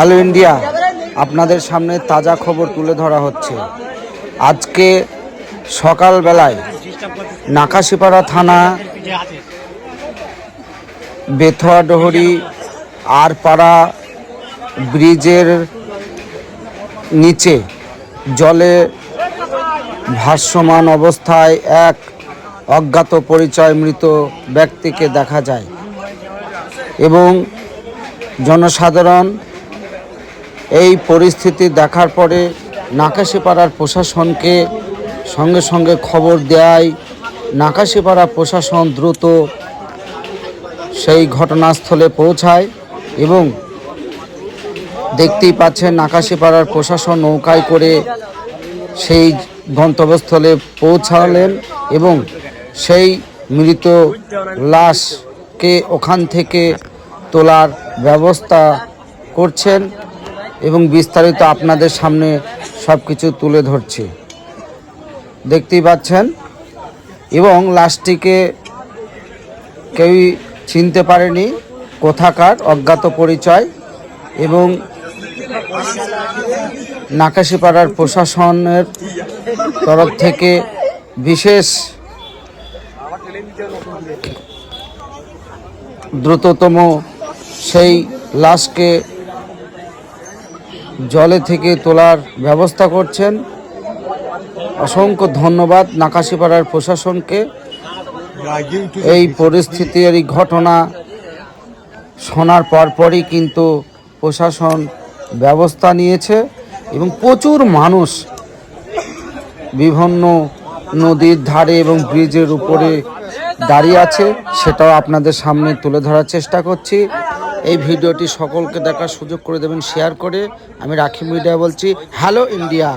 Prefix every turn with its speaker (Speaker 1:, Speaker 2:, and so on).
Speaker 1: Hello India, আপনাদের সামনে তাজা খবর তুলে ধরা হচ্ছে। আজকে সকালবেলায় নাকাশিপাড়া থানা বেথুয়াডহরি আরপাড়া ব্রিজের নিচে জলে ভাসমান অবস্থায় এক অজ্ঞাত পরিচয় মৃত ব্যক্তিকে দেখা যায় এবং জনসাধারণ এই পরিস্থিতি দেখার পরে নাকাশিপাড়ার প্রশাসনকে সঙ্গে সঙ্গে খবর দেয় নাকাশিপাড়া প্রশাসন দ্রুত সেই ঘটনাস্থলে পৌঁছায় এবং দেখতেই পাচ্ছেন নাকাশিপাড়ার প্রশাসন নৌকায় করে সেই গন্তব্যস্থলে পৌঁছালেন এবং সেই মৃত লাশকে ওখান থেকে তোলার ব্যবস্থা করছেন। এবং বিস্তারিত আপনাদের সামনে সব কিছু তুলে ধরছি। দেখতেই পাচ্ছেন? এবং লাশটিকে কেউই চিনতে পারেনি, কোথাকার, অজ্ঞাত পরিচয় এবং নাকাশিপাড়ার প্রশাসনের তরফ থেকে বিশেষ দ্রুততম সেই লাশকে জলে থেকে তোলার ব্যবস্থা করছেন। অসংখ্য ধন্যবাদ নাকাশিপাড়ার প্রশাসনকে। এই পরিস্থিতির এই ঘটনা শোনার পরপরই কিন্তু প্রশাসন ব্যবস্থা নিয়েছে এবং প্রচুর মানুষ বিভিন্ন নদীর ধারে এবং ব্রিজের উপরে দাঁড়িয়ে আছে, সেটাও আপনাদের সামনে তুলে ধরার চেষ্টা করছি। এই ভিডিওটি সকলকে দেখার সুযোগ করে দেবেন শেয়ার করে। আমি রাখি মিডিয়া বলছি হ্যালো ইন্ডিয়া